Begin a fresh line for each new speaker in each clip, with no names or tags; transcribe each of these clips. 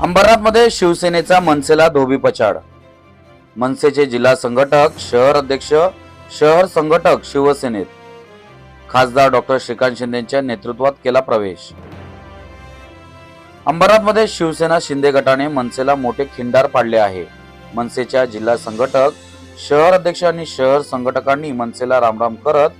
अंबरनाथमध्ये शिवसेनेचा मनसेला धोबी पछाड. मनसेचे जिल्हा संघटक शहर अध्यक्ष शहर संघटक शिवसेनेत. खासदार डॉक्टर श्रीकांत शिंदेच्या नेतृत्वात केला प्रवेश. अंबरनाथमध्ये शिवसेना शिंदे गटाने मनसेला मोठे खिंडार पाडले आहे. मनसेच्या जिल्हा संघटक शहर अध्यक्ष आणि शहर संघटकांनी मनसेला रामराम करत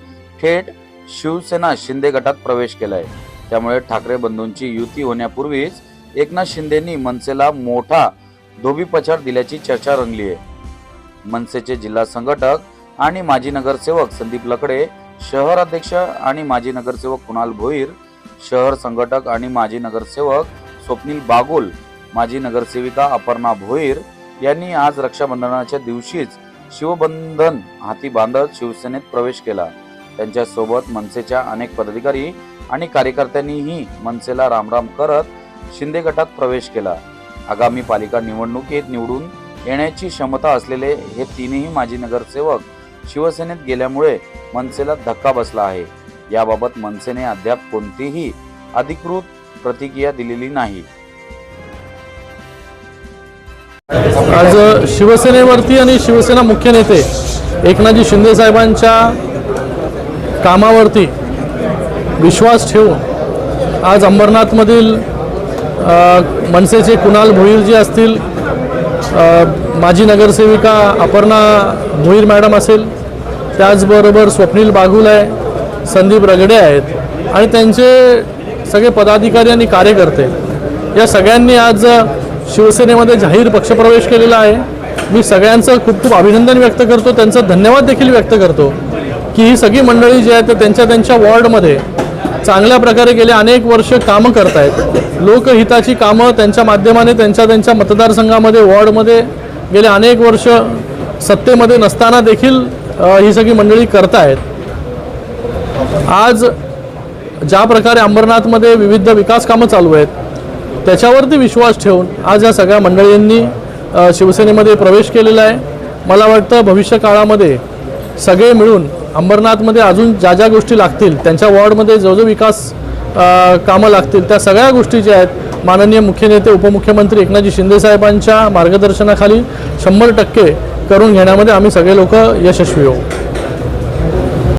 थेट शिवसेना शिंदे गटात प्रवेश केलाय. त्यामुळे ठाकरे बंधूंची युती होण्यापूर्वीच एकनाथ शिंदेनी मनसेला मोठा धोबी पछाड दिल्याची चर्चा रंगली आहे मनसेचे जिल्हा संघटक आणि माजी नगरसेवक संदीप लकडे शहर अध्यक्ष आणि माजी नगरसेवक कुणाल भोईर शहर संघटक आणि माजी नगरसेवक स्वप्नील बागुल माजी नगरसेविका अपर्णा भोईर यांनी आज रक्षाबंधनाच्या दिवशीच शिवबंधन हाती बांधत शिवसेनेत प्रवेश केला. त्यांच्यासोबत मनसेच्या अनेक पदाधिकारी आणि कार्यकर्त्यांनीही मनसेला रामराम करत शिंदे गटात प्रवेश केला. आगामी पालिका निवडणुकीत निवडून येण्याची क्षमता असलेले हे तीनही माजी नगरसेवक शिवसेनेत गेल्यामुळे मनसेला धक्का बसला आहे. याबाबत मनसेने अद्याप कोणतीही अधिकृत प्रतिक्रिया दिलेली नाही.
आज शिवसेनेवरती आणि शिवसेना मुख्य नेते एकनाथजी शिंदे साहेबांच्या कामावरती विश्वास ठेवून आज अंबरनाथमधील मनसेचे कुणाल भोईर जे असतील माजी नगरसेविका अपर्णा भोईर मॅडम असेल त्याचबरोबर स्वप्नील बागुल आहे संदीप रगडे आहेत आणि त्यांचे सगळे पदाधिकारी आणि कार्यकर्ते या सगळ्यांनी आज शिवसेनेमध्ये जाहीर पक्षप्रवेश केलेला आहे. मी सगळ्यांचं खूप खूप अभिनंदन व्यक्त करतो त्यांचं धन्यवाद देखील व्यक्त करतो. की ही सगळी मंडळी जी आहेत त्यांच्या त्यांच्या वॉर्डमध्ये चांगल्या प्रकारे गेले अनेक वर्ष कामं करतायत. लोकहिताची कामं त्यांच्या माध्यमाने त्यांच्या त्यांच्या मतदारसंघामध्ये वॉर्डमध्ये गेले अनेक वर्ष सत्तेमध्ये नसताना देखील ही सगळी मंडळी करतायत. आज ज्या प्रकारे अंबरनाथमध्ये विविध विकास कामं चालू आहेत त्याच्यावरती विश्वास ठेवून आज या सगळ्या मंडळींनी शिवसेनेमध्ये प्रवेश केलेला आहे. मला वाटतं भविष्य काळामध्ये सगळे मिळून अंबरनाथमध्ये अजून ज्या ज्या गोष्टी लागतील त्यांच्या वॉर्डमध्ये जो जो विकास कामं लागतील त्या सगळ्या गोष्टी ज्या आहेत माननीय मुख्य नेते उपमुख्यमंत्री एकनाथजी शिंदेसाहेबांच्या मार्गदर्शनाखाली शंभर टक्के करून घेण्यामध्ये आम्ही सगळे लोक यशस्वी होऊ.